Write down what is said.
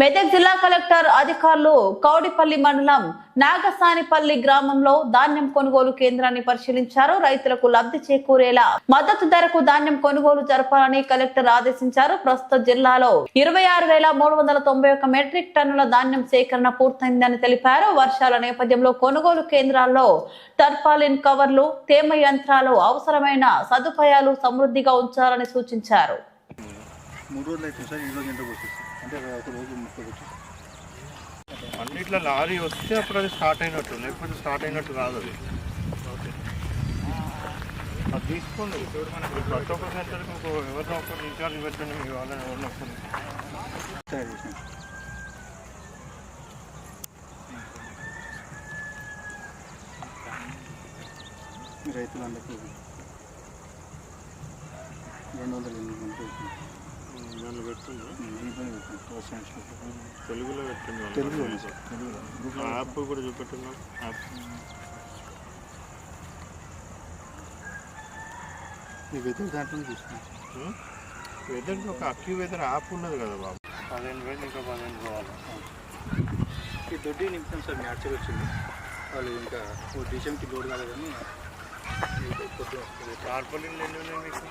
మెదక్ జిల్లా కలెక్టర్ అధికారులు కౌడిపల్లి మండలం నాగసానిపల్లి గ్రామంలో ధాన్యం కొనుగోలు కేంద్రాన్ని పరిశీలించారు. రైతులకు లబ్ధి చేకూరేలా మద్దతు ధరకు ధాన్యం కొనుగోలు జరపాలని కలెక్టర్ ఆదేశించారు. ప్రస్తుత జిల్లాలో ఇరవై ఆరు వేల మూడు వందల తొంభై ఒక్క మెట్రిక్ టన్నుల ధాన్యం సేకరణ పూర్తయిందని తెలిపారు. వర్షాల నేపథ్యంలో కొనుగోలు కేంద్రాల్లో టర్పాలిన్ కవర్లు తేమ యంత్రాలు అవసరమైన సదుపాయాలు సమృద్ధిగా ఉంచాలని సూచించారు. మూడు రోజులు అవుతుంది సార్ ఈ రోజు ఎంతకు వస్తుంది అంటే ఒక రోజు ముప్పై వచ్చి అన్నిట్లో లారీ వస్తే అప్పుడు అది స్టార్ట్ అయినట్టు లేకపోతే స్టార్ట్ అయినట్టు కాదు అది. అది తీసుకోండి. ప్రతి ఒక్క సెంటర్కి ఒక ఎవరినో ఒకరు ఇన్ఛార్జ్ పెట్టండి మీ వాళ్ళని ఎవరినో ఒకరు. రైతులందరికీ రెండు వందల ఎనిమిది తెలుగులో సార్ తెలుగులో యాప్ కూడా చూపెట్టండి యాప్. ఈ వెదర్ దాంట్లోనే చూస్తున్నాం వెదర్ ఒక అక్యూ వెదర్ యాప్ ఉన్నది కదా బాబు. పదిహేను వేలు ఇంకా పదిహేను పోవాలి. ఈ దొడ్డి నింపుతాం సార్ మ్యాచర్ వచ్చింది. వాళ్ళు ఇంకా ఓ డిసెంకి లోడ్ కాలేదని టార్పలిన్లు ఎన్ని ఉన్నాయి మీకు?